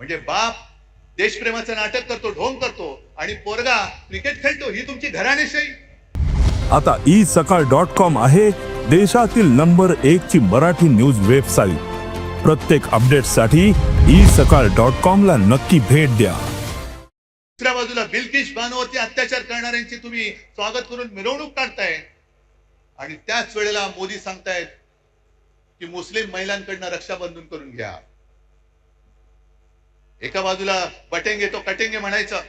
म्हणजे बाप देशप्रेमाचं नाटक करतो ढोंग करतो आणि पोरगा क्रिकेट खेळतो ही तुमची घराणेशाही. आता ई सकाळ डॉट कॉम आहे देशातील नंबर एक ची मराठी न्यूज वेबसाईट प्रत्येक अपडेटसाठी ई सकाळ डॉट कॉम ला नक्की भेट द्या. दुसऱ्या बाजूला बिल्किश बानोवरती अत्याचार करणाऱ्यांची तुम्ही स्वागत करून मिरवणूक काढताय. आणि त्याच वेळेला मोदी सांगतायत की मुस्लिम महिलांकडनं रक्षाबंधन करून घ्या. एका बाजूला बटेंगे तो कटेंगे म्हणायचं.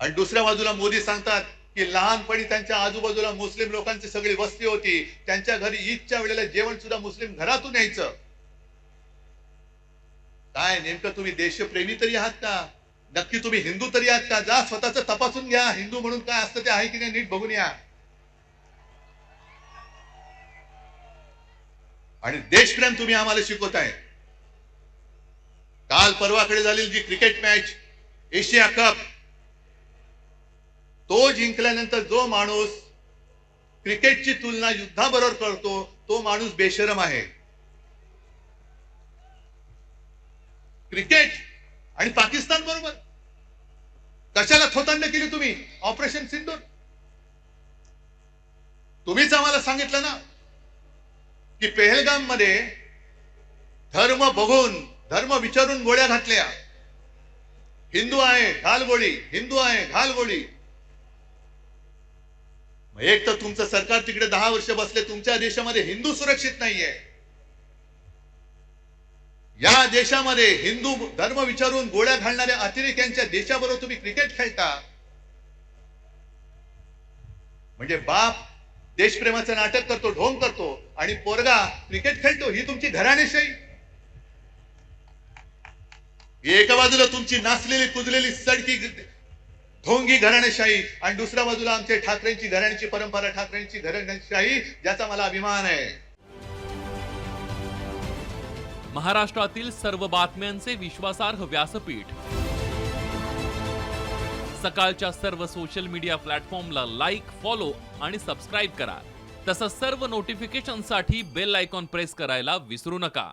आणि दुसऱ्या बाजूला मोदी सांगतात की लहानपणी त्यांच्या आजूबाजूला मुस्लिम लोकांची सगळी वस्ती होती. त्यांच्या घरी ईदच्या वेळेला जेवण सुद्धा मुस्लिम घरातून यायचं. काय नेमकं तुम्ही देशप्रेमी तरी आहात का? नक्की तुम्ही हिंदू तरी आहात का? जा स्वतःच तपासून घ्या. हिंदू म्हणून काय असतं ते आहे की नाही नीट बघून या. आणि देशप्रेम तुम्ही आम्हाला शिकवताय. काल परवाकडे झालेली जी क्रिकेट मॅच एशिया कप तो जिंकल्यानंतर जो माणूस क्रिकेटची तुलना युद्धाबरोबर करतो तो माणूस बेशरम आहे. क्रिकेट आणि पाकिस्तान बरोबर. कशाला थोतांड केली तुम्ही? ऑपरेशन सिंधूर तुम्हीच आम्हाला सांगितलं ना की पेहलगाममध्ये धर्म बघून धर्म विचारून गोळ्या घातल्या. हिंदू आहे घाल गोळी. हिंदू आहे घाल गोळी. एक तर तुमचं सरकार तिकडे दहा वर्ष बसले तुमच्या देशामध्ये हिंदू सुरक्षित नाहीये. या देशामध्ये हिंदू धर्म विचारून गोळ्या घालणाऱ्या अतिरेक्यांच्या देशाबरोबर तुम्ही क्रिकेट खेळता. म्हणजे बाप देशप्रेमाचं नाटक करतो ढोंग करतो आणि पोरगा क्रिकेट खेळतो ही तुमची घराणेशाही. एका बाजूला तुमची नाचलेली कुजलेली सडकी ढोंगी घराणेशाही आणि दुसऱ्या बाजूला आमचे ठाकरेंची घराण्याची परंपरा ठाकरेंची घराणेशाही ज्याचा मला अभिमान आहे. महाराष्ट्रातील सर्व बातम्यांचे विश्वासार्ह व्यासपीठ. सकाळच्या सर्व सोशल मीडिया प्लॅटफॉर्मला लाईक फॉलो आणि सबस्क्राईब करा. तसंच सर्व नोटिफिकेशनसाठी बेल आयकॉन प्रेस करायला विसरू नका.